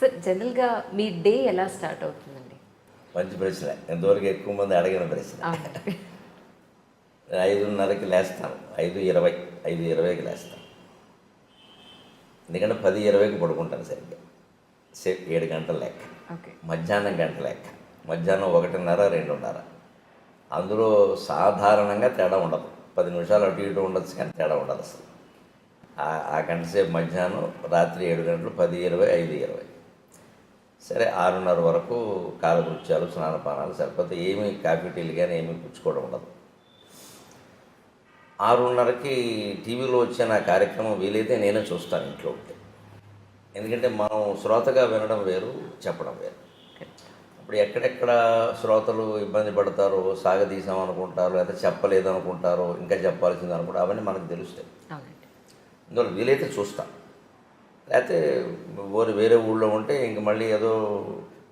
Sir జనరల్గా మీ day ఎలా start అవుతుందండి? మంచి ప్రశ్న. ఎంతవరకు ఎక్కువ మంది అడిగిన ప్రశ్న. ఐదున్నరకి లేస్తాను. ఐదు ఇరవై. ఐదు ఇరవైకి లేస్తాను. ఎందుకంటే పది ఇరవైకి పడుకుంటాను సరిగ్గా. సే ఏడు గంటల లెక్క. ఓకే. మధ్యాహ్నం గంట లెక్క. మధ్యాహ్నం ఒకటిన్నర రెండున్నర. అందులో సాధారణంగా తేడా ఉండదు. పది నిమిషాలు అటు ఇటు ఉండొచ్చు కానీ తేడా ఉండదు అసలు. ఆ- ఆ గంట సేపు మధ్యాహ్నం రాత్రి ఏడు గంటలు పది ఇరవై ఐదు ఇరవై. సరే ఆరున్నర వరకు కాలకృత్యాలు స్నానపానాలు సరిపోతే ఏమీ కాఫీ టీలు కానీ ఏమీ పుచ్చుకోవడం ఉండదు. ఆరున్నరకి టీవీలో వచ్చే నా కార్యక్రమం వీలైతే నేనే చూస్తాను ఇంట్లో ఉంటే. ఎందుకంటే మనం శ్రోతగా వినడం వేరు చెప్పడం వేరు. ఇప్పుడు ఎక్కడెక్కడ శ్రోతలు ఇబ్బంది పడతారో సాగదీసాం అనుకుంటారో లేదా చెప్పలేదు అనుకుంటారో ఇంకా చెప్పాల్సింది అనుకుంటారు అవన్నీ మనకు తెలుస్తాయి. అందువల్ల వీలైతే చూస్తాం. లేకపోతే ఊరు వేరే ఊళ్ళో ఉంటే ఇంక మళ్ళీ ఏదో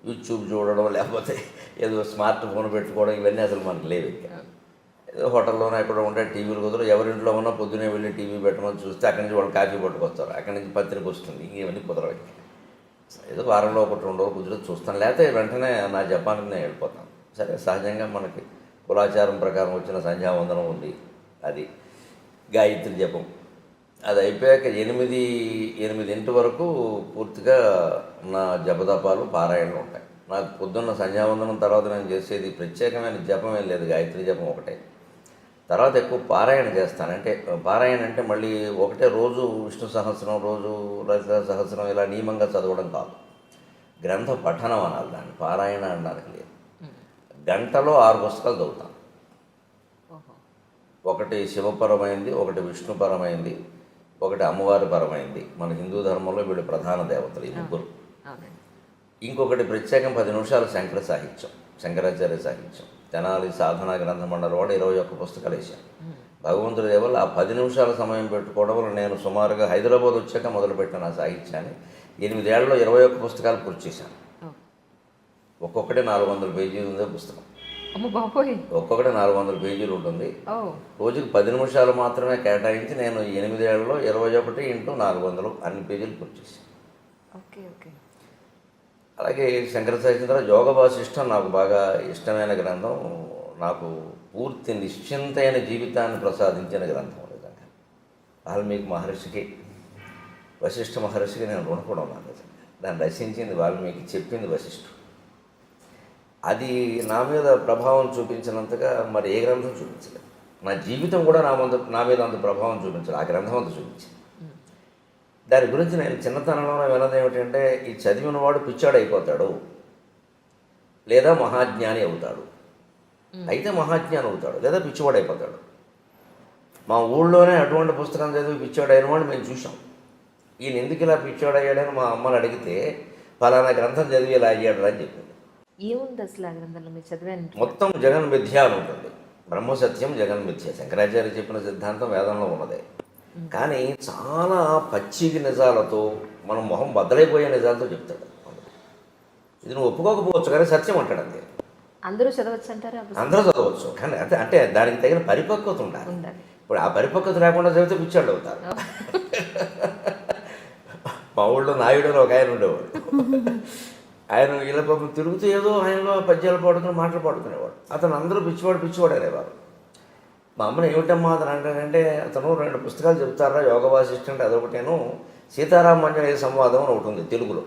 యూట్యూబ్ చూడడం లేకపోతే ఏదో స్మార్ట్ ఫోన్ పెట్టుకోవడం ఇవన్నీ అసలు మనకు లేవు ఇంకా. ఏదో హోటల్లోనే ఎక్కడ ఉంటే టీవీలు కుదరదు ఎవరింట్లో ఉన్నా పొద్దునే వెళ్ళి టీవీ పెట్టమని చూస్తే అక్కడి నుంచి వాళ్ళు కాఫీ పట్టుకొస్తారు. అక్కడి నుంచి పత్రిక వస్తుంది ఇవన్నీ కుదరవు ఇంకా. ఏదో వారంలో ఒకటి రెండు రోజులు కుదిరి చూస్తాను. లేకపోతే వెంటనే నా జపాన్కి నేను వెళ్ళిపోతాను. సరే సహజంగా మనకి కులాచారం ప్రకారం వచ్చిన సంధ్యావందనం ఉంది. అది గాయత్రి జపం. అది అయిపోయాక ఎనిమిది ఎనిమిదింటి వరకు పూర్తిగా నా జపదపాలు పారాయణలు ఉంటాయి. నాకు పొద్దున్న సంధ్యావందనం తర్వాత నేను చేసేది ప్రత్యేకమైన జపం ఏం లేదు. గాయత్రి జపం ఒకటే. తర్వాత ఎక్కువ పారాయణ చేస్తాను. అంటే పారాయణ అంటే మళ్ళీ ఒకటే రోజు విష్ణు సహస్రం రోజు లలిత సహస్రం ఇలా నియమంగా చదవడం కాదు. గ్రంథ పఠనం అనాలి దాన్ని. పారాయణ అనడానికి లేదు. గంటలో ఆరు పుస్తకాలు చదువుతాను. ఒకటి శివపరమైంది ఒకటి విష్ణుపరమైంది ఒకటి అమ్మవారి పరమైంది. మన హిందూ ధర్మంలో వీళ్ళు ప్రధాన దేవతలు ఈ ముగ్గురు. ఇంకొకటి ప్రత్యేకం పది నిమిషాలు శంకర సాహిత్యం శంకరాచార్య సాహిత్యం. తెనాలి సాధన గ్రంథ మండలి వాడు ఇరవై ఒక్క పుస్తకాలు వేశాను భగవంతుడి దేవల్ల ఆ పది నిమిషాల సమయం పెట్టుకోవడం వల్ల నేను సుమారుగా హైదరాబాద్ వచ్చాక మొదలుపెట్టిన ఆ సాహిత్యాన్ని. ఎనిమిదేళ్ళలో ఇరవై ఒక్క పుస్తకాలు పూర్తి చేశాను. ఒక్కొక్కటి నాలుగు వందల పేజీలు ఉందే పుస్తకం. ఒక్కొక్కటి నాలుగు వందల పేజీలు ఉంటుంది. రోజుకి పది నిమిషాలు మాత్రమే కేటాయించి నేను ఎనిమిదేళ్ళలో ఇరవై ఒకటి ఇంటూ నాలుగు వందలు అన్ని పేజీలు పూర్తి చేశాను. Okay okay. అలాగే శంకర సాహిత్యం యోగ వాసిష్టం నాకు బాగా ఇష్టమైన గ్రంథం. నాకు పూర్తి నిశ్చింతైన జీవితాన్ని ప్రసాదించిన గ్రంథం నిజంగా వాల్మీకి మహర్షికి వశిష్ఠ మహర్షికి నేను రుణపడం ఉన్నాను నిజంగా దాన్ని రచించింది వాల్మీకి చెప్పింది వశిష్ఠుడు. అది నా మీద ప్రభావం చూపించినంతగా మరి ఏ గ్రంథం చూపించలేదు. నా జీవితం కూడా నా ముందు నా మీద అంత ప్రభావం చూపించలేదు. ఆ గ్రంథం అంత చూపించింది. దాని గురించి నేను చిన్నతనంలో విన్నది ఏమిటంటే ఈ చదివిన వాడు పిచ్చాడు అయిపోతాడు లేదా మహాజ్ఞాని అవుతాడు. అయితే మహాజ్ఞాని అవుతాడు లేదా పిచ్చివాడు అయిపోతాడు మా ఊళ్ళోనే అటువంటి పుస్తకం చదివి పిచ్చాడు అయిన వాడు మేము చూసాం ఈయన ఎందుకు ఇలా పిచ్చాడు అయ్యాడని మా అమ్మని అడిగితే ఫలానా గ్రంథం చదివి ఇలా అయ్యాడు అని చెప్పింది. ఏముంది అసలు ఆ గ్రంథంలో మీరు చదివాను మొత్తం జగన్ మిథ్య అని ఉంటుంది. బ్రహ్మ సత్యం జగన్ మిథ్య. శంకరాచార్య చెప్పిన సిద్ధాంతం వేదంలో ఉన్నదే. కానీ చాలా పచ్చికి నిజాలతో మనం మొహం బద్దలైపోయే నిజాలతో చెప్తాడు ఇది నువ్వు ఒప్పుకోకపోవచ్చు కానీ సత్యం అంటాడు అంతే. అందరూ చదవచ్చు అంటారా? అందరూ చదవచ్చు. కానీ అంటే అంటే దానికి తగిన పరిపక్వత ఉండాలి. ఇప్పుడు ఆ పరిపక్వత లేకుండా చదివితే పిచ్చాడు అవుతారు మా ఊళ్ళో నాయుడు ఒక ఆయన ఉండేవాడు. ఆయన ఇలా పాపం తిరుగుతూ ఏదో ఆయనలో పద్యాలు పాడుకుని మాటలు పాడుకునేవాడు. అతను అందరూ పిచ్చివాడు పిచ్చివాడు అనేవారు. మా అమ్మని ఏమిటమ్మా అతను అంటాడంటే అతను రెండు పుస్తకాలు చెప్తారా యోగ వాసిష్టంటే అదొకటేను సీతారామాంజనేయ సంవాదం అని ఒకటి ఉంది తెలుగులో.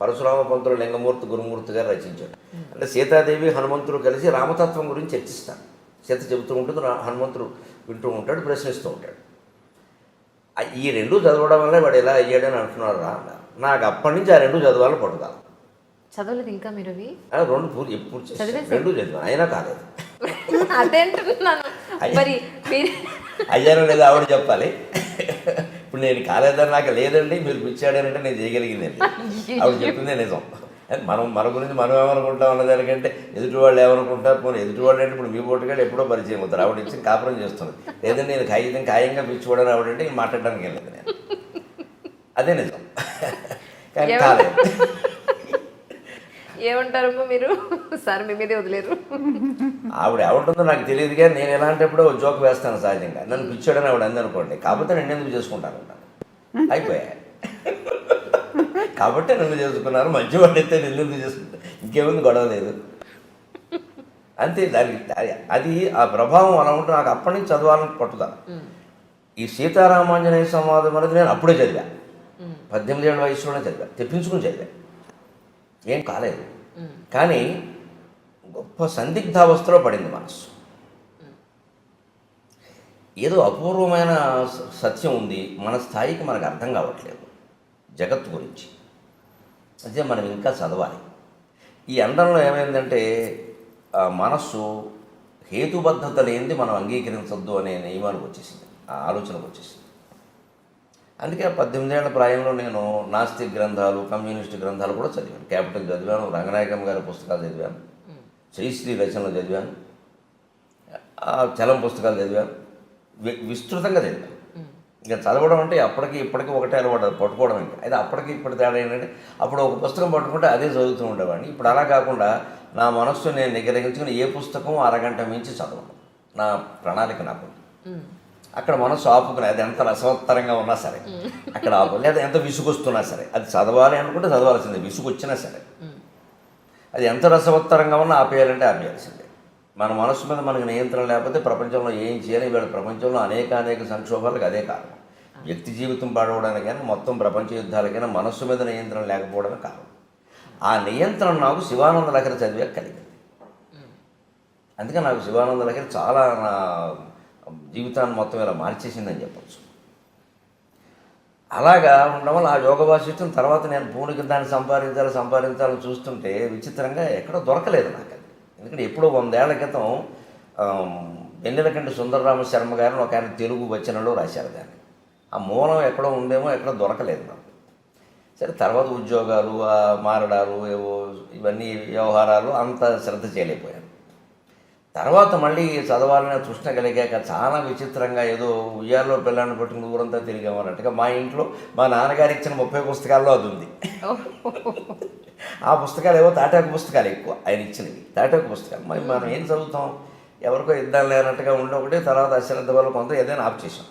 పరశురామ పంతులు లింగమూర్తి గురుమూర్తి గారు రచించాడు. అంటే సీతాదేవి హనుమంతుడు కలిసి రామతత్వం గురించి చర్చిస్తారు సీత చెబుతూ ఉంటుంది హనుమంతుడు వింటూ ఉంటాడు ప్రశ్నిస్తూ ఉంటాడు. ఈ రెండు చదవడం వల్ల వాడు ఎలా అయ్యాడని అంటున్నాడు రా. నాకు అప్పటి నుంచి ఆ రెండు చదవాలని పట్టుదల. చదవలేదు ఇంకా మీరు రెండు పూర్తి ఎప్పుడు? రెండు చదివాను. అయినా కాలేదు. అదే అంటున్నాను. మరి అయ్యానో లేదా ఆవిడ చెప్పాలి. ఇప్పుడు నేను కాలేదని నాకు లేదండి మీరు పిచ్చాడనంటే నేను చేయగలిగిందండి. ఆవిడ చెప్పిందే నిజం. మనం మన గురించి మనం ఏమనుకుంటాం అన్న దానికంటే ఎదుటి వాళ్ళు ఏమనుకుంటారు? పోనీ ఎదుటి వాళ్ళు అంటే ఇప్పుడు మీ పోటుగాడు ఎప్పుడో పరిచయం అవుతారు. ఆవిడ ఇచ్చి కాపురం చేస్తుంది. లేదంటే నేను ఖాయితం ఖాయంగా పిచ్చిపోవడానికి ఆవిడ అంటే మాట్లాడడానికి వెళ్ళలేదు నేను. అదే నిజం. కానీ? కాలేదు. ఏమంటారమ్మా మీరు? సార్ మీ మీదే వదిలేరు. ఆవిడ ఎవరుంటుందో నాకు తెలియదు కానీ నేను ఎలాంటప్పుడు జోక్ వేస్తాను సహజంగా. నన్ను పిచ్చాడని ఆవిడ అంది అనుకోండి. కాకపోతే నేను ఎందుకు చేసుకుంటాను. అయిపోయా. కాబట్టి నన్ను చేసుకున్నారు. మంచివాడు అయితే నేను ఎందుకు చేసుకుంటాను ఇంకేముంది గొడవ లేదు. అంతే దానికి అది- అది ఆ ప్రభావం అలా ఉంటే నాకు అప్పటి నుంచి చదవాలని పట్టుదల. ఈ సీతారామాంజనేయ సంవాదం అనేది నేను అప్పుడే చదివా. పద్దెనిమిది ఏళ్ళ వయసులోనే చదివా. తెప్పించుకుని చదివా. ఏం కాలేదు. కానీ గొప్ప సందిగ్ధావస్థలో పడింది మనస్సు. ఏదో అపూర్వమైన సత్యం ఉంది. మన స్థాయికి మనకు అర్థం కావట్లేదు. జగత్తు గురించి. అదే మనం ఇంకా చదవాలి. ఈ అండంలో ఏమైందంటే మనస్సు హేతుబద్ధత లేనిది మనం అంగీకరించొద్దు అనే నియమానికి వచ్చేసింది. ఆ ఆలోచనకు వచ్చేసింది. అందుకే పద్దెనిమిదేళ్ళ ప్రాయంలో నేను నాస్తిక్ గ్రంథాలు కమ్యూనిస్ట్ గ్రంథాలు కూడా చదివాను. క్యాపిటల్ చదివాను రంగనాయకం గారి పుస్తకాలు చదివాను శ్రీశ్రీ రచనలు చదివాను చలం పుస్తకాలు చదివాను. వి- విస్తృతంగా చదివాను. ఇంకా చదవడం అంటే అప్పటికి ఇప్పటికి ఒకటే అలవాటు పట్టుకోవడం ఇంకా. అయితే అప్పటికి ఇప్పటి తేడా ఏంటంటే అప్పుడు ఒక పుస్తకం పట్టుకుంటే అదే చదువుతూ ఉండేవాడిని. ఇప్పుడు అలా కాకుండా నా మనస్సు నేను నిగ్రహించుకుని ఏ పుస్తకం అరగంట మించి చదవను. నా ప్రణాళిక నాకు అక్కడ మనసు ఆపుకుని అది ఎంత రసవత్తరంగా ఉన్నా సరే అక్కడ ఆపు. లేదా ఎంత విసుగొస్తున్నా సరే అది చదవాలి అనుకుంటే చదవాల్సిందే విసుగు వచ్చినా సరే అది ఎంత రసవత్తరంగా ఉన్నా ఆపేయాలంటే ఆపేయాల్సిందే. మన మనసు మీద మనకు నియంత్రణ లేకపోతే ప్రపంచంలో ఏం చేయాలి? వీళ్ళ ప్రపంచంలో అనేక అనేక సంక్షోభాలకు అదే కారణం. వ్యక్తి జీవితం పాడవడానికి కానీ మొత్తం ప్రపంచ యుద్ధాలకైనా మనస్సు మీద నియంత్రణ లేకపోవడమే కారణం. ఆ నియంత్రణ నాకు శివానంద లహరి చదివే కలిగింది. అందుకే నాకు శివానంద లహరి చాలా నా జీవితాన్ని మొత్తం ఇలా మార్చేసిందని చెప్పచ్చు. అలాగా ఉండడం వల్ల ఆ యోగ భాషిష్టం తర్వాత నేను పూనికి దాన్ని సంపాదించాలి సంపాదించాలని చూస్తుంటే విచిత్రంగా ఎక్కడో దొరకలేదు నాకు అది ఎందుకంటే ఎప్పుడో వందేళ్ళ క్రితం వెన్నెలకంటి సుందరరామ శర్మ గారిని ఒక ఆయన తెలుగు వచనంలో రాశారు దాన్ని. ఆ మూలం ఎక్కడో ఉందేమో ఎక్కడో దొరకలేదు నాకు. సరే తర్వాత ఉద్యోగాలు మారడాలు ఏవో ఇవన్నీ వ్యవహారాలు అంత శ్రద్ధ చేయలేకపోయాను. తర్వాత మళ్ళీ చదవాలనే తృష్ణ కలిగాక చాలా విచిత్రంగా ఏదో ఉయ్యాల్లో పిల్లల్ని పట్టుకుని ఊరంతా తిరిగామన్నట్టుగా మా ఇంట్లో మా నాన్నగారు ఇచ్చిన ముప్పై పుస్తకాల్లో అది ఉంది. ఆ పుస్తకాలు ఏవో తాటాకు పుస్తకాలు ఎక్కువ ఆయన ఇచ్చినవి. తాటాకు పుస్తకాలు. మరి మనం ఏం చదువుతాం? ఎవరికో ఇద్దాం లేనట్టుగా ఉండే ఒకటి తర్వాత అశ్రద్ధ వల్ల కొంత ఏదైనా ఆప్ చేసాం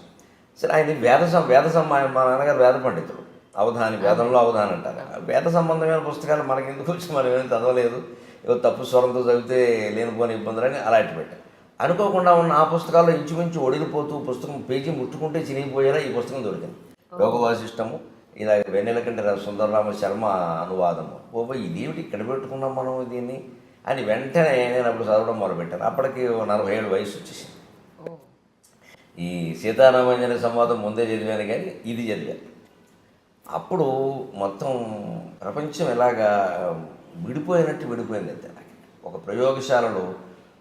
సరే ఆయన వేద సం- వేద మా నాన్నగారు వేద పండితుడు అవధాని వేదంలో అవధాని అంటారు. వేద సంబంధమైన పుస్తకాలు మనకి ఎందుకు వచ్చి మనం ఏం చదవలేదు? తప్పు స్వరంతో చదివితే లేనిపోని ఇబ్బందులని అలా అట్టి పెట్టాం. అనుకోకుండా ఉన్న ఆ పుస్తకాల్లో ఇంచుమించు ఒడిలిపోతూ పుస్తకం పేజీ ముట్టుకుంటే చినిగిపోయేలా ఈ పుస్తకం దొరికింది. యోగ వాసిష్టము ఇలా వెన్నెలకంటి రా- సుందరరామ శర్మ అనువాదము. ఓ ఇదేమిటి ఇక్కడ పెట్టుకున్నాం మనం దీన్ని? అని వెంటనే నేను అప్పుడు చదవడం మొదలుపెట్టాను. అప్పటికి నలభై ఏడు వయసు వచ్చేసింది. ఈ సీతారామాంజన సంవాదం ముందే చదివాను కానీ ఇది చదివాను. అప్పుడు మొత్తం ప్రపంచం ఎలాగా విడిపోయినట్టు విడిపోయింది అంతే నాకు. ఒక ప్రయోగశాలలో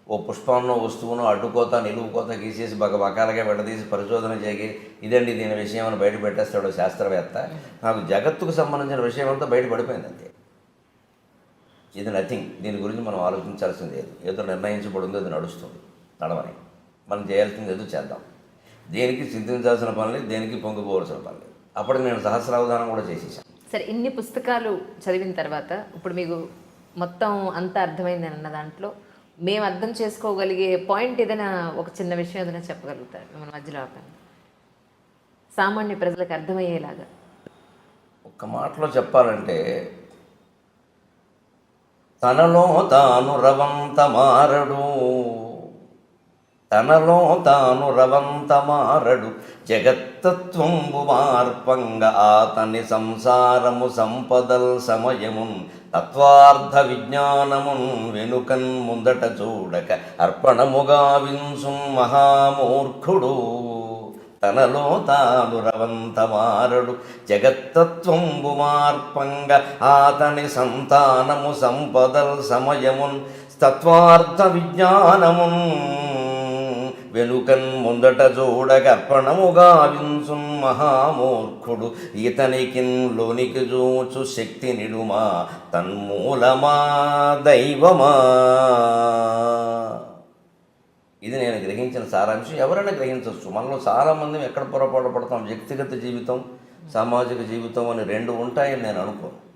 ఓ పుష్పంలో వస్తువును అడ్డుకోత నిలువుకోత గీసేసి బక బకాలుగా విడదీసి పరిశోధన చేయి ఇదండి దీని విషయం అని బయట పెట్టేస్తాడు శాస్త్రవేత్త. నాకు జగత్తుకు సంబంధించిన విషయం అంతా బయట పడిపోయింది అంతే. ఇది నథింగ్ దీని గురించి మనం ఆలోచించాల్సింది లేదు ఏదో నిర్ణయించబడిందో అది నడుస్తుంది. నడవని. మనం చేయాల్సింది ఏదో చేద్దాం. దేనికి చింతించాల్సిన పని లేదు దేనికి పొంగిపోవాల్సిన పని లేదు. అప్పటికి నేను సహస్రావధానం కూడా చేసేసాను. సరే ఇన్ని పుస్తకాలు చదివిన తర్వాత ఇప్పుడు మీకు మొత్తం అంతా అర్థమైంది అన్న దాంట్లో మేము అర్థం చేసుకోగలిగే పాయింట్ ఏదైనా ఒక చిన్న విషయం ఏదైనా చెప్పగలుగుతారు మిమ్మల్ని మధ్యలో సామాన్య ప్రజలకు అర్థమయ్యేలాగా. ఒక మాటలో చెప్పాలంటే తనలో తాను రవంత మారడు తనలో తాను రవంత మారడు. జగత్తత్వంబు మార్పంగ ఆతని సంసారము సంపదల్ సమయమున్ తత్వార్థ విజ్ఞానమున్ వెనుకన్ ముందట చూడక అర్పణముగా వింసు మహామూర్ఖుడు. తనలో తాను రవంత మారడు. జగత్తత్వంబు మార్పంగ ఆతని సంతానము సంపదల్ సమయమున్ తత్వార్థ విజ్ఞానమున్ వెనుకన్ ముందట చూడగర్పణముగా వింసున్ మహామూర్ఖుడు. ఇతనికిన్ లోనికి చూచు శక్తి నిడుమా తన్మూలమా దైవమా? ఇది నేను గ్రహించిన సారాంశం. ఎవరైనా గ్రహించవచ్చు మనలో చాలామంది ఎక్కడ పొరపాటు పడతాం? వ్యక్తిగత జీవితం సామాజిక జీవితం అని రెండు ఉంటాయని నేను అనుకోను.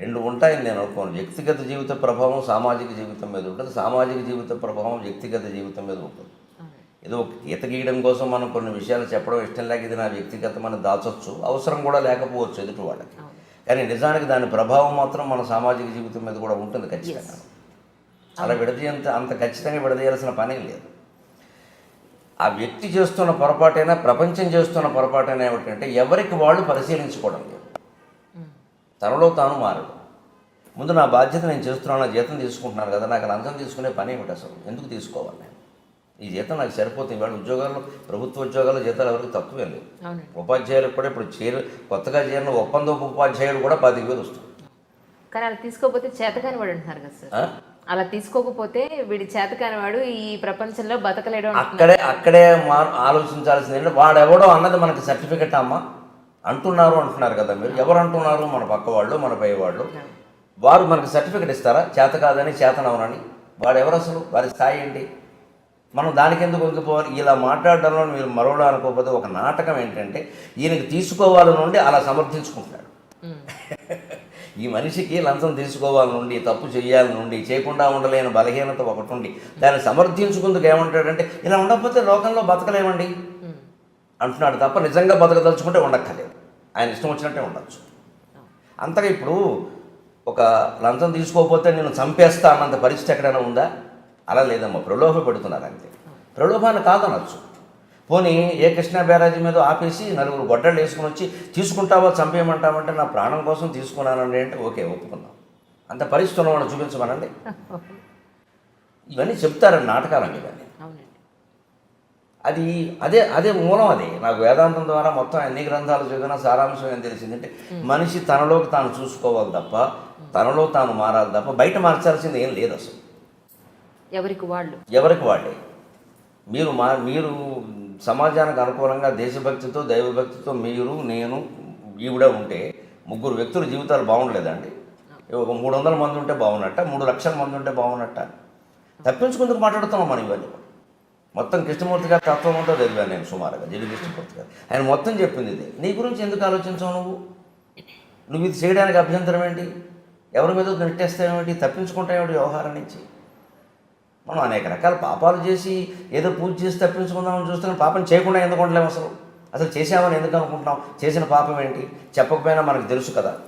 రెండు ఉంటాయని నేను అనుకోను. వ్యక్తిగత జీవిత ప్రభావం సామాజిక జీవితం మీద ఉంటుంది. సామాజిక జీవిత ప్రభావం వ్యక్తిగత జీవితం మీద ఉంటుంది. ఏదో ఒక గీత గీయడం కోసం మనం కొన్ని విషయాలు చెప్పడం ఇష్టం లేక ఇది నా వ్యక్తిగతం అని దాచొచ్చు. అవసరం కూడా లేకపోవచ్చు ఎదుటి వాళ్ళకి. కానీ నిజానికి దాని ప్రభావం మాత్రం మన సామాజిక జీవితం మీద కూడా ఉంటుంది ఖచ్చితంగా. అలా విడదీయంత అంత ఖచ్చితంగా విడదీయాల్సిన పని లేదు. ఆ వ్యక్తి చేస్తున్న పొరపాటైనా ప్రపంచం చేస్తున్న పొరపాటైనా ఏమిటంటే ఎవరికి వాళ్ళు పరిశీలించుకోవడం లేదు. తనలో తాను మారడు. ముందు నా బాధ్యత నేను చేస్తున్నాను నా జీతం తీసుకుంటున్నాను కదా నాకు లంచం తీసుకునే పని ఏమిటి అసలు? ఎందుకు తీసుకోవాలి నేను? ఈ జీతం నాకు సరిపోతుంది. ఇవాళ ఉద్యోగాల్లో ప్రభుత్వ ఉద్యోగాల్లో జీతాలు ఎవరికి తక్కువే లేవు. ఉపాధ్యాయులకు కూడా ఇప్పుడు చేరు కొత్తగా చేరిన ఒప్పందం ఉపాధ్యాయుడు కూడా పది వేలు వస్తుంది. కానీ అలా తీసుకోకపోతే చేతకాని వాడు అంటున్నారు కదా సార్? అలా తీసుకోకపోతే వీడి చేతకాని వాడు ఈ ప్రపంచంలో బతకలేడు. అక్కడే అక్కడే మా ఆలోచించాల్సింది ఏంటంటే వాడెవడో అన్నది మనకి సర్టిఫికెట్ అమ్మా. అంటున్నారు అంటున్నారు కదా మీరు. ఎవరు అంటున్నారు మన పక్క వాళ్ళు మన పై వాళ్ళు. వారు మనకి సర్టిఫికెట్ ఇస్తారా? చేత కాదని చేతనవనని? వాడు ఎవరు అసలు వారి స్థాయి ఏంటి? మనం దానికి ఎందుకు వంగిపోవాలి? ఇలా మాట్లాడడంలో మీరు మరోలా అనుకోకపోతే ఒక నాటకం ఏంటంటే ఈయనకి తీసుకోవాలి నుండి అలా సమర్థించుకుంటున్నాడు. ఈ మనిషికి లంచం తీసుకోవాలి నుండి తప్పు చేయాలి నుండి చేయకుండా ఉండలేని బలహీనత ఒకటి ఉండి దాన్ని సమర్థించుకుందుకు ఏమంటాడంటే ఇలా ఉండకపోతే లోకంలో బతకలేమండి. అంటున్నాడు తప్ప నిజంగా బతకదలుచుకుంటే ఉండక్కర్లేదు. ఆయన ఇష్టం వచ్చినట్టే ఉండొచ్చు. అంతగా ఇప్పుడు ఒక లంచం తీసుకోకపోతే నేను చంపేస్తా అన్నంత పరిస్థితి ఎక్కడైనా ఉందా? అలా లేదమ్మా. ప్రలోభ పెడుతున్నారు అంతే. ప్రలోభాన్ని కాదనొచ్చు. పోనీ ఏ కృష్ణా బ్యారాజీ మీద ఆపేసి నలుగురు గొడ్డలు వేసుకుని వచ్చి తీసుకుంటావా చంపేయమంటామంటే నా ప్రాణం కోసం తీసుకున్నానండి అంటే ఓకే ఒప్పుకుందాం. అంత పరిస్థితి ఉన్నవాడు చూపించమనండి. ఇవన్నీ చెప్తారండి నాటకాలండి ఇవన్నీ. అది అదే అదే మూలం అది. నాకు వేదాంతం ద్వారా మొత్తం ఎన్ని గ్రంథాలు చదివినా సారాంశం ఏం తెలిసిందంటే మనిషి తనలోకి తాను చూసుకోవాలి తప్ప తనలో తాను మారాలి తప్ప బయట మార్చాల్సింది ఏం లేదు అసలు. ఎవరికి వాళ్ళు? ఎవరికి వాళ్ళే? మీరు మా మీరు సమాజానికి అనుకూలంగా దేశభక్తితో దైవభక్తితో మీరు నేను ఈవిడ ఉంటే ముగ్గురు వ్యక్తుల జీవితాలు బాగుండలేదండి. ఒక మూడు వందల మంది ఉంటే బాగున్నట్ట మూడు లక్షల మంది ఉంటే బాగున్నట్ట. తప్పించుకుందుకు మాట్లాడుతున్నాం మనం ఇవన్నీ. మొత్తం కృష్ణమూర్తి గారి తత్వం అంతా చదివాను నేను సుమారుగా జడి కృష్ణమూర్తి గారు. ఆయన మొత్తం చెప్పింది ఇది. నీ గురించి ఎందుకు ఆలోచించావు నువ్వు? నువ్వు ఇది చేయడానికి అభ్యంతరం ఏంటి? ఎవరి మీద నెట్టేస్తావేమిటి తప్పించుకుంటావేమిటి వ్యవహారం నుంచి? మనం అనేక రకాల పాపాలు చేసి ఏదో పూజ చేసి తప్పించుకుందామని చూస్తున్నాం పాపం చేయకుండా ఎందుకు ఉండలేము అసలు? అసలు చేసామని ఎందుకు అనుకుంటున్నాం? చేసిన పాపం ఏంటి? చెప్పకపోయినా మనకు తెలుసు కదా.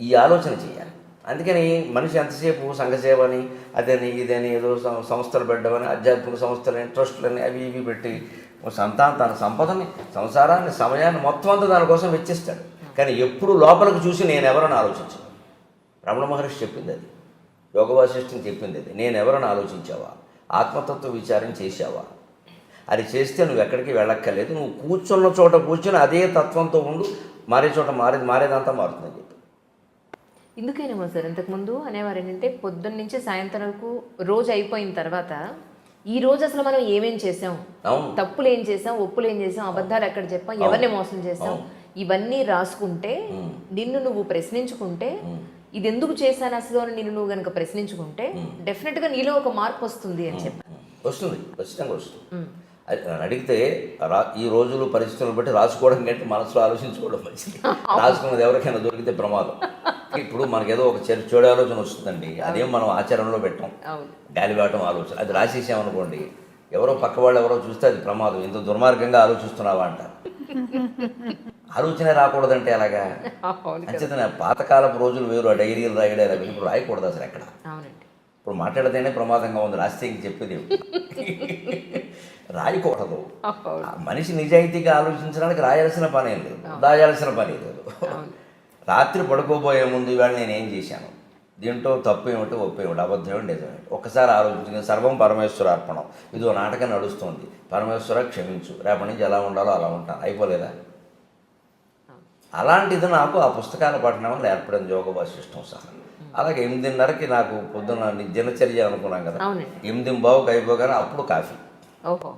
ఈ ఆలోచన చేయాలి. అందుకని మనిషి ఎంతసేపు సంఘసేవని అదని ఇదని ఏదో సం- సంస్థలు పెట్టమని ఆధ్యాత్మిక సంస్థలని ట్రస్టులని అవి ఇవి పెట్టి సంతానం తన సంపదని సంసారాన్ని సమయాన్ని మొత్తం అంతా దానికోసం వెచ్చిస్తాడు. కానీ ఎప్పుడు లోపలికి చూసి నేను ఎవరని ఆలోచించు రమణ మహర్షి చెప్పింది అది. యోగ వాసిష్ఠం చెప్పింది అది. నేను ఎవరని ఆలోచించావా? ఆత్మతత్వ విచారం చేశావా? అది చేస్తే నువ్వు ఎక్కడికి వెళ్ళక్కర్లేదు. నువ్వు కూర్చున్న చోట కూర్చొని అదే తత్వంతో ఉండు. మారే చోట మారేది మారేదంతా మారుతుందని చెప్పి. ఇందుకేనేమో సార్ ఇంతకుముందు అనేవారు ఏంటంటే పొద్దున్న నుంచి సాయంత్రం వరకు రోజు అయిపోయిన తర్వాత ఈ రోజు అసలు మనం ఏమేం చేసాం? తప్పులు ఏం చేసాం? ఒప్పులు ఏం చేసాం అబద్ధాలు ఎక్కడ చెప్పాం? ఎవరిని మోసం చేసాం? ఇవన్నీ రాసుకుంటే నిన్ను నువ్వు ప్రశ్నించుకుంటే ఇది ఎందుకు చేశాను అసలు అని నిన్ను నువ్వు కనుక ప్రశ్నించుకుంటే డెఫినెట్గా నీలో ఒక మార్పు వస్తుంది అని చెప్పి వస్తుంది. ఖచ్చితంగా వస్తుంది. నన్ను అడిగితే రా ఈ రోజులు పరిస్థితులను బట్టి రాసుకోవడం కంటే మనసులో ఆలోచించుకోవడం మంచిది. రాసుకున్నది ఎవరికైనా దొరికితే ప్రమాదం. ఇప్పుడు మనకేదో ఒక చెడు చెడు ఆలోచన వస్తుందండి. అదేం మనం ఆచరణలో పెట్టాం. గాలివాటం ఆలోచన. అది రాసేసామనుకోండి ఎవరో పక్క వాళ్ళు ఎవరో చూస్తే అది ప్రమాదం. ఇంత దుర్మార్గంగా ఆలోచిస్తున్నావా అంటారు ఆలోచనే రాకూడదంటే అలాగా అంచేతనే పాతకాలపు రోజులు వేరు ఆ డైరీలు రాయడాలు అవి ఇప్పుడు రాయకూడదు అసలు ఎక్కడ? ఇప్పుడు మాట్లాడితేనే ప్రమాదంగా ఉంది. రాస్తే ఇంక చెప్పేది? రాయకూడదు. మనిషి నిజాయితీగా ఆలోచించడానికి రాయాల్సిన పని ఏం లేదు. దాయాల్సిన పని లేదు. రాత్రి పడుకోబోయే ముందు ఇవాళ నేను ఏం చేశాను? దీంట్లో తప్పు ఏమిటి ఒప్పు ఏమిటి అబద్ధం ఏమిటి నిజమేమిటి ఒక్కసారి ఆలోచించిన సర్వం పరమేశ్వర అర్పణం. ఇది నాటకం నడుస్తుంది. పరమేశ్వర క్షమించు. రేపటి నుంచి ఎలా ఉండాలో అలా ఉంటాను. అయిపోలేదా? అలాంటిది నాకు ఆ పుస్తకాల పఠనం వల్ల ఏర్పడింది యోగ వాసిష్టం సహా. అలాగే ఎనిమిదిన్నరకి నాకు పొద్దున్న దినచర్య అనుకున్నాం కదా. ఎనిమిది బావుకి అయిపోగానే అప్పుడు కాఫీ. ఓహో.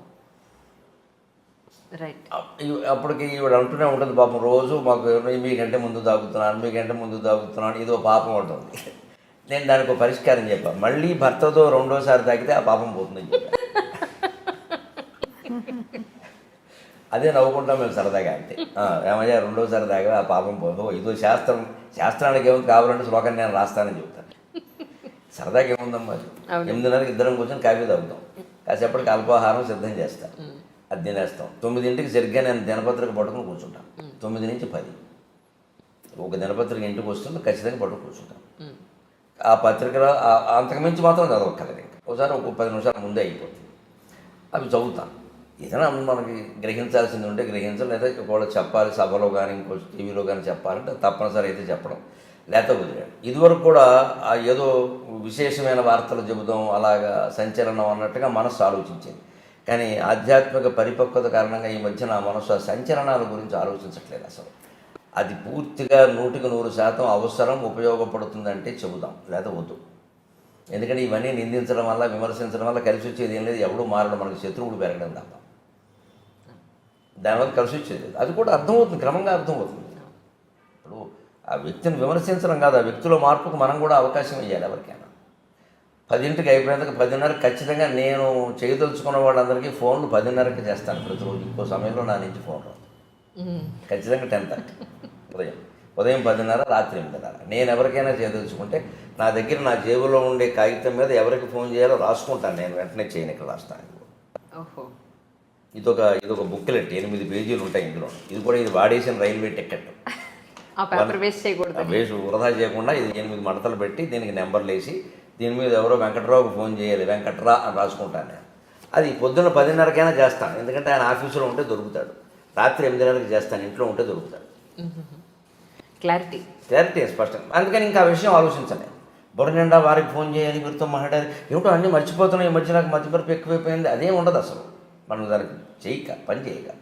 అప్పటికి ఈవిడ అంటూనే ఉంటుంది పాపం రోజు మాకు మీకంటే ముందు తాగుతున్నాను మీకంటే ముందు తాగుతున్నాను ఇదో పాపం ఉంటుంది నేను దానికి ఒక పరిష్కారం చెప్పాను మళ్ళీ భర్తతో రెండోసారి తాగితే ఆ పాపం పోతుందని చెప్పాను అదే నవ్వుకుంటాం మేము సరదాగా అంతే. ఏమయ్యా రెండోసారి తాగా ఆ పాపం పోదు. ఇదో శాస్త్రం శాస్త్రానికి ఏముంది కావాలంటే శ్లోకాన్ని నేను రాస్తానని చెప్తాను సరదాగా ఏముందమ్మా. ఎనిమిదిన్నరకి ఇద్దరం కూర్చొని కాఫీ తాగుతాం. కాసేపటికి అల్పాహారం సిద్ధం చేస్తాం. అది తినేస్తాం. తొమ్మిదింటికి సరిగ్గా నేను దినపత్రిక పట్టుకుని కూర్చుంటాను. తొమ్మిది నుంచి పది. ఒక దినపత్రిక ఇంటికి వస్తుంది ఖచ్చితంగా పట్టుకుని కూర్చుంటాం. ఆ పత్రికలో అంతకుమించి మాత్రం చదవక్కర్లేదు ఇంకా. ఒకసారి ఒక పది నిమిషాల ముందే అయిపోతుంది. అవి చదువుతాను. ఏదైనా మనకి గ్రహించాల్సింది ఉంటే గ్రహించాలి లేదా ఒకవేళ చెప్పాలి సభలో కానీ ఇంకో టీవీలో కానీ చెప్పాలంటే తప్పనిసరి అయితే చెప్పడం లేకపోతే వదిలేడు ఇదివరకు కూడా ఆ ఏదో విశేషమైన వార్తలు చెబుదాం అలాగా సంచలనం అన్నట్టుగా మనస్సు ఆలోచించింది. కానీ ఆధ్యాత్మిక పరిపక్వత కారణంగా ఈ మధ్య నా మనసు ఆ సంచలనాల గురించి ఆలోచించట్లేదు అసలు. అది పూర్తిగా నూటికి నూరు శాతం అవసరం ఉపయోగపడుతుందంటే చెబుదాం లేదా వద్దు. ఎందుకంటే ఇవన్నీ నిందించడం వల్ల విమర్శించడం వల్ల కలిసి వచ్చేది ఏం లేదు ఎవడూ మారడం మనకి శత్రువుడు పెరగడం తప్ప. దానివల్ల కలిసి వచ్చేది లేదు. అది కూడా అర్థమవుతుంది క్రమంగా అర్థమవుతుంది. ఇప్పుడు ఆ వ్యక్తిని విమర్శించడం కాదు ఆ వ్యక్తిలో మార్పుకు మనం కూడా అవకాశం ఇవ్వాలి ఎవరికైనా. పదింటికి అయిపోయినందుకు పదిన్నరకు ఖచ్చితంగా నేను చేయదలుచుకున్న వాళ్ళందరికీ ఫోన్లు పదిన్నరకి చేస్తాను ప్రతిరోజు. ఇంకో సమయంలో నా నుంచి ఫోన్ రాదు. ఖచ్చితంగా టెన్ థర్టీ. ఉదయం. ఉదయం పదిన్నర రాత్రి ఎనిమిదిన్నర. నేను ఎవరికైనా చేయదలుచుకుంటే నా దగ్గర నా జేబులో ఉండే కాగితం మీద ఎవరికి ఫోన్ చేయాలో రాసుకుంటాను నేను. వెంటనే చేయను ఇక్కడ రాస్తాను ఇదొక ఇదొక బుక్లెట్. ఎనిమిది పేజీలు ఉంటాయి ఇందులో. ఇది కూడా ఇది వాడేసిన రైల్వే టికెట్. వేస్ట్ చేయకూడదు. వేసి వృధా చేయకుండా ఇది ఎనిమిది మడతలు పెట్టి దీనికి నెంబర్లు వేసి దీని మీద ఎవరో వెంకట్రావుకు ఫోన్ చేయాలి వెంకట్రా అని రాసుకుంటాను నేను. అది పొద్దున్న పదిన్నరకైనా చేస్తాను. ఎందుకంటే ఆయన ఆఫీసులో ఉంటే దొరుకుతాడు. రాత్రి ఎనిమిదిన్నరకి చేస్తాను. ఇంట్లో ఉంటే దొరుకుతాడు. క్లారిటీ. క్లారిటీ స్పష్టంగా అందుకని ఇంకా ఆ విషయం ఆలోచించలే. బుర్ర నిండా వారికి ఫోన్ చేయాలి వీరితో మాట్లాడాలి. ఏమిటో అన్నీ మర్చిపోతున్నాయి. ఈ మధ్య నాకు మతిపరపు ఎక్కువైపోయింది. అదేం ఉండదు అసలు. మనం దానికి చేయక పని చేయక.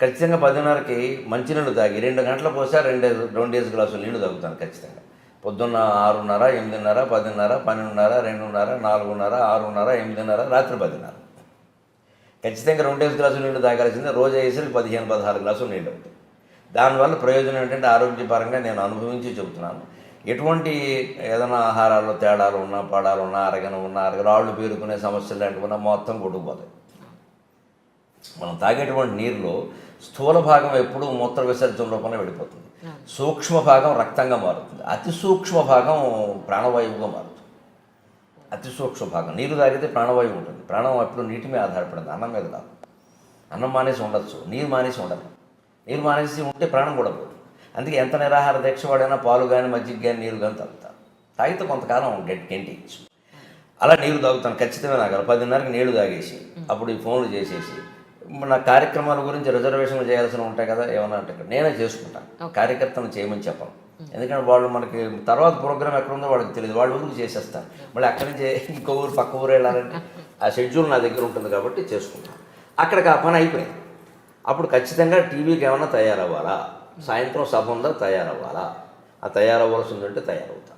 ఖచ్చితంగా పదిన్నరకి మంచినీళ్ళు తాగి రెండు గంటల పోసా రెండు రెండేసి గ్లాసులు నీళ్ళు తాగుతాను ఖచ్చితంగా. పొద్దున్న ఆరున్నర ఎనిమిదిన్నర పదిన్నర పన్నెండున్నర రెండున్నర నాలుగున్నర ఆరున్నర ఎనిమిదిన్నర రాత్రి పదిన్నర. ఖచ్చితంగా రెండేసి గ్లాసులు నీళ్ళు తాగాల్సిందే. రోజు అయ్యేసరికి పదిహేను పదహారు గ్లాసులు నీళ్ళు అవుతాయి. దానివల్ల ప్రయోజనం ఏంటంటే ఆరోగ్యపరంగా నేను అనుభవించి చెబుతున్నాను. ఎటువంటి ఏదైనా ఆహారాల్లో తేడాలు ఉన్నా పడాలు ఉన్నా అరగన ఉన్నా అరగ రాళ్ళు పేరుకునే సమస్యలు లాంటివి ఉన్నా మొత్తం కొట్టుకుపోతాయి. మనం తాగేటువంటి నీరులో స్థూల భాగం ఎప్పుడూ మూత్ర విసర్జన రూపంలో వెళ్ళిపోతుంది. సూక్ష్మ భాగం రక్తంగా మారుతుంది. అతి సూక్ష్మ భాగం ప్రాణవాయువుగా మారుతుంది. అతి సూక్ష్మ భాగం నీరు తాగితే ప్రాణవాయువు ఉంటుంది. ప్రాణం ఎప్పుడు నీటి మీద ఆధారపడింది. అన్నం మీద కాదు. అన్నం మానేసి ఉండొచ్చు. నీరు మానేసి ఉండదు. నీరు మానేసి ఉంటే ప్రాణం కూడా పోదు. అందుకే ఎంత నిరాహార దీక్ష వాడైనా పాలు కానీ మజ్జిగ కానీ నీరు కానీ తాగుతారు. తాగితే కొంతకాలం గెట్ గెంటించు అలా నీరు తాగుతాను. ఖచ్చితంగా నాకు పదిన్నరకి నీళ్ళు తాగేసి అప్పుడు ఈ ఫోన్లు చేసేసి నా కార్యక్రమాల గురించి రిజర్వేషన్లు చేయాల్సి ఉంటాయి కదా ఏమన్నా అంటే నేనే చేసుకుంటాను కార్యకర్తను చేయమని చెప్పను. ఎందుకంటే వాళ్ళు మనకి తర్వాత ప్రోగ్రామ్ ఎక్కడ ఉందో వాళ్ళకి తెలియదు. వాళ్ళ ఊరికి చేసేస్తారు. మళ్ళీ అక్కడి నుంచి ఇంకో ఊరు పక్క ఊరు వెళ్ళాలంటే ఆ షెడ్యూల్ నా దగ్గర ఉంటుంది కాబట్టి చేసుకుంటాను అక్కడికి ఆ పని అయిపోయింది. అప్పుడు ఖచ్చితంగా టీవీకి ఏమైనా తయారవ్వాలా? సాయంత్రం సభ ఉందా? తయారవ్వాలా? ఆ తయారవ్వాల్సి ఉందంటే తయారవుతా.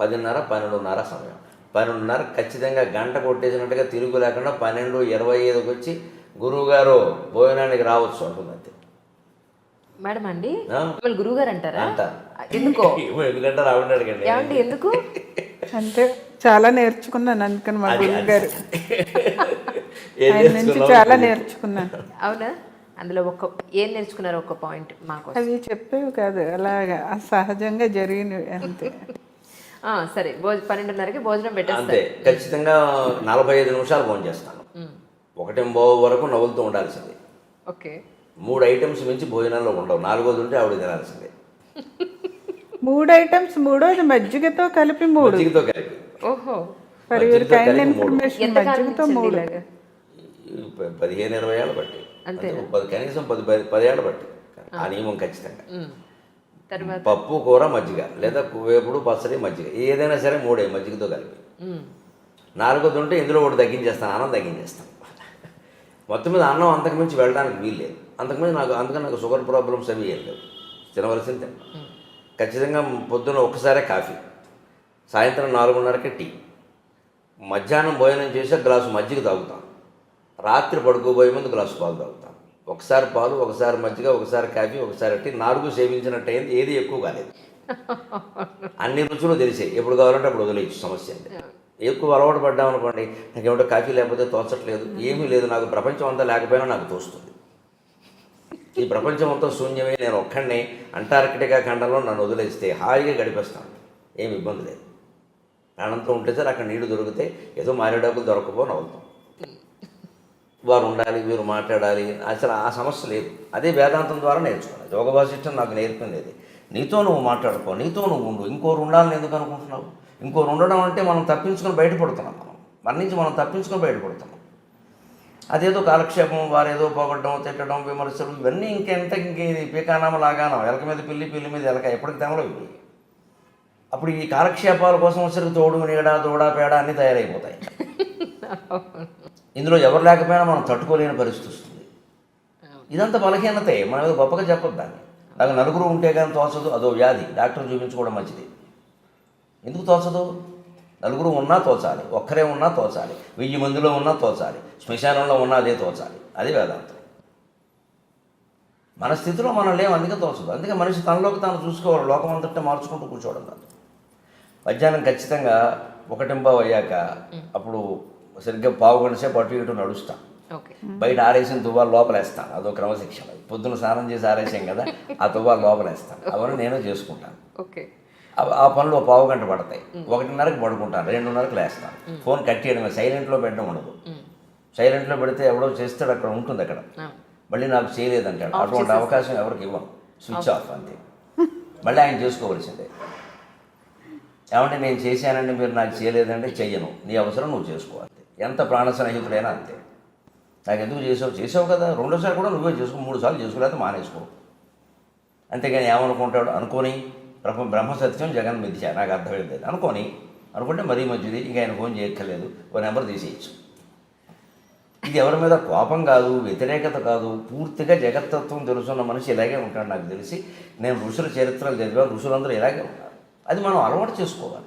పదిన్నర పన్నెండున్నర సమయం. పన్నెండున్నర ఖచ్చితంగా గంట కొట్టేసినట్టుగా తిరుగు లేకుండా పన్నెండు ఇరవై ఐదుకి వచ్చి గురువుగారు భోజనానికి రావచ్చు అంటుంది అంతే. మేడం అండి? మిమ్మల్ని గురువు గారు అంటారా. ఎందుకో? ఎందుకంటే రావడం అడగండి ఏమండి ఎందుకు? అంటే చాలా నేర్చుకున్నాను అందుకని మా గురువు గారు నుంచి? చాలా నేర్చుకున్నాను. అవునా? అందులో ఒక్క ఏం నేర్చుకున్నారు ఒక పాయింట్ మాకు అవి చెప్పేవి కాదు అలాగా సహజంగా జరిగినవి అంతే. ఆ, సరే భోజ పన్నెండున్నరకి భోజనం అంతే. పెట్టేస్తారు ఖచ్చితంగా నలభై ఐదు నిమిషాలు ఫోన్ చేస్తాను. ఒకటేంబో వరకు నవ్వులుతూ ఉండాల్సింది ఓకే. మూడు ఐటమ్స్ మించి భోజనాల్లో ఉండవు. నాలుగోది ఉంటే ఆవిడ తినాల్సిందే మూడు ఐటమ్స్ మూడోది మజ్జిగతో కలిపి మూడు. మజ్జిగతో కలిపి. ఓహో. మజ్జిగతో మూడు. పదిహేను ఇరవై ఏళ్ళు బట్టి. పది కనీసం పది పది పదేళ్ళు బట్టి. ఆ. నియమం ఖచ్చితంగా. పప్పు కూర మజ్జిగ. లేదా వేపుడు పచ్చడి మజ్జిగ. ఏదైనా సరే మూడే మజ్జిగతో కలిపి. నాలుగోది ఉంటే ఇందులో ఒకటి తగ్గించేస్తాను అన్నం తగ్గించేస్తాను. మొత్తం మీద అన్నం అంతకుమించి వెళ్ళడానికి వీల్లేదు అంతకుమించి నాకు అందుకని నాకు షుగర్ ప్రాబ్లమ్స్ అవి ఏం లేవు. తినవలసింది ఖచ్చితంగా పొద్దున్న ఒక్కసారే కాఫీ సాయంత్రం నాలుగున్నరకే టీ. మధ్యాహ్నం భోజనం చేసి గ్లాసు మజ్జిగ తాగుతాను రాత్రి పడుకోబోయే ముందు గ్లాసు పాలు తాగుతాను ఒకసారి పాలు ఒకసారి మజ్జిగ ఒకసారి కాఫీ ఒకసారి టీ నాలుగు సేవించినట్టు అయింది ఏది ఎక్కువ కాలేదు. అన్ని రుచులు తెలిసాయి. ఎప్పుడు కావాలంటే అప్పుడు వదిలేయచ్చు సమస్య అంటే ఎక్కువ అలవాటు పడ్డాం అనుకోండి నాకేమిటో కాఫీ లేకపోతే తోచట్లేదు ఏమీ లేదు నాకు ప్రపంచం అంతా లేకపోయినా నాకు తోస్తుంది. ఈ ప్రపంచం అంతా శూన్యమే నేను ఒక్కడిని అంటార్కిటికా ఖండంలో నన్ను వదిలేస్తే హాయిగా గడిపేస్తాను. ఏమి ఇబ్బంది లేదు. ప్రాణంతో ఉంటే సార్ అక్కడ నీళ్ళు దొరికితే ఏదో మారేడాకులు దొరకపోని అవుతాం. వారు ఉండాలి వీరు మాట్లాడాలి అసలు ఆ సమస్య లేదు. అదే వేదాంతం ద్వారా నేర్చుకున్నాను. యోగ వాసిష్టం నాకు నేర్పింది. నీతో నువ్వు మాట్లాడుకో నీతో నువ్వు ఉండు ఇంకోరు ఉండాలని ఎందుకు అనుకుంటున్నావు? ఇంకోరు ఉండడం అంటే మనం తప్పించుకొని బయటపడుతున్నాం మనం. మన నుంచి మనం తప్పించుకొని బయటపడుతున్నాం. అదేదో కాలక్షేపం వారేదో పోగొట్టడం తిట్టడం విమర్శలు ఇవన్నీ ఇంకెంత ఇది పీకానామ లాగానం ఎలక మీద పిల్లి పిల్లి మీద ఎలక ఎప్పటికి తెమలవు ఇవి. అప్పుడు ఈ కాలక్షేపాల కోసం వచ్చరికి తోడు నీడ దూడ పేడ అన్నీ తయారైపోతాయి. ఇందులో ఎవరు లేకపోయినా మనం తట్టుకోలేని పరిస్థితి వస్తుంది. ఇదంతా బలహీనతే. మనం ఏదో గొప్పగా చెప్పొద్దాన్ని నాకు నలుగురు ఉంటే కానీ తోచదు అదో వ్యాధి. డాక్టర్ చూపించుకోవడం మంచిది. ఎందుకు తోచదు? నలుగురు ఉన్నా తోచాలి ఒక్కరే ఉన్నా తోచాలి వెయ్యి మందిలో ఉన్నా తోచాలి శ్మశానంలో ఉన్నా అదే తోచాలి. అది వేదాంతం. మన స్థితిలో మనం లేవు అందుకే తోచదు. అందుకే మనిషి తనలోకి తాను చూసుకోవాలి లోకం అంతటా మార్చుకుంటూ కూర్చోవడం కాదు. మధ్యాహ్నం ఖచ్చితంగా ఒకటింబావు అయ్యాక అప్పుడు సరిగ్గా పావు గంట సేపు అటు ఇటు నడుస్తాం. ఓకే. బయట ఆరేసిన తువ్వాలు లోపలేస్తాను అదో క్రమశిక్షణ. పొద్దున స్నానం చేసి ఆరేసాం కదా ఆ తువ్వాలు లోపలేస్తాను అవన్నీ నేను చేసుకుంటాను. ఓకే. ఆ- పనులు పావు గంట పడతాయి. ఒకటిన్నరకు పడుకుంటాను రెండున్నరకు లేస్తాను. ఫోన్ కట్ చేయడమే సైలెంట్లో పెట్టడం ఉండదు. సైలెంట్లో పెడితే ఎవడో చేస్తాడు అక్కడ ఉంటుంది అక్కడ. మళ్ళీ నాకు చేయలేదంటాడు. అటువంటి అవకాశం ఎవరికి ఇవ్వను. స్విచ్ ఆఫ్ అంతే. మళ్ళీ ఆయన చేసుకోవలసిందే. ఏమంటే నేను చేశానండి మీరు నాకు చేయలేదంటే చెయ్యను. నీ అవసరం నువ్వు చేసుకోవాలి ఎంత ప్రాణ స్నేహితుడైనా అంతే. నాకు ఎందుకు చేసావు? చేసావు కదా. రెండోసారి కూడా నువ్వే చేసుకో. మూడు సార్లు చేసుకోలేకపోతే మానేసుకో. అంతేగాని ఏమనుకుంటాడు? అనుకోని బ్రహ్మ బ్రహ్మ సత్యం జగన్ మిథ్య నాకు అర్థమైంది అనుకోని అనుకుంటే మరీ మంచిది ఇంకా ఆయన ఫోన్ చేయక్కర్లేదు. ఓ నెంబర్ తీసేయచ్చు. ఇది ఎవరి మీద కోపం కాదు వ్యతిరేకత కాదు. పూర్తిగా జగత్తత్వం తెలుసున్న మనిషి ఇలాగే ఉంటాడు నాకు తెలిసి. నేను ఋషుల చరిత్రలు చదివాను. ఋషులందరూ ఇలాగే ఉన్నారు. అది మనం అలవాటు చేసుకోవాలి.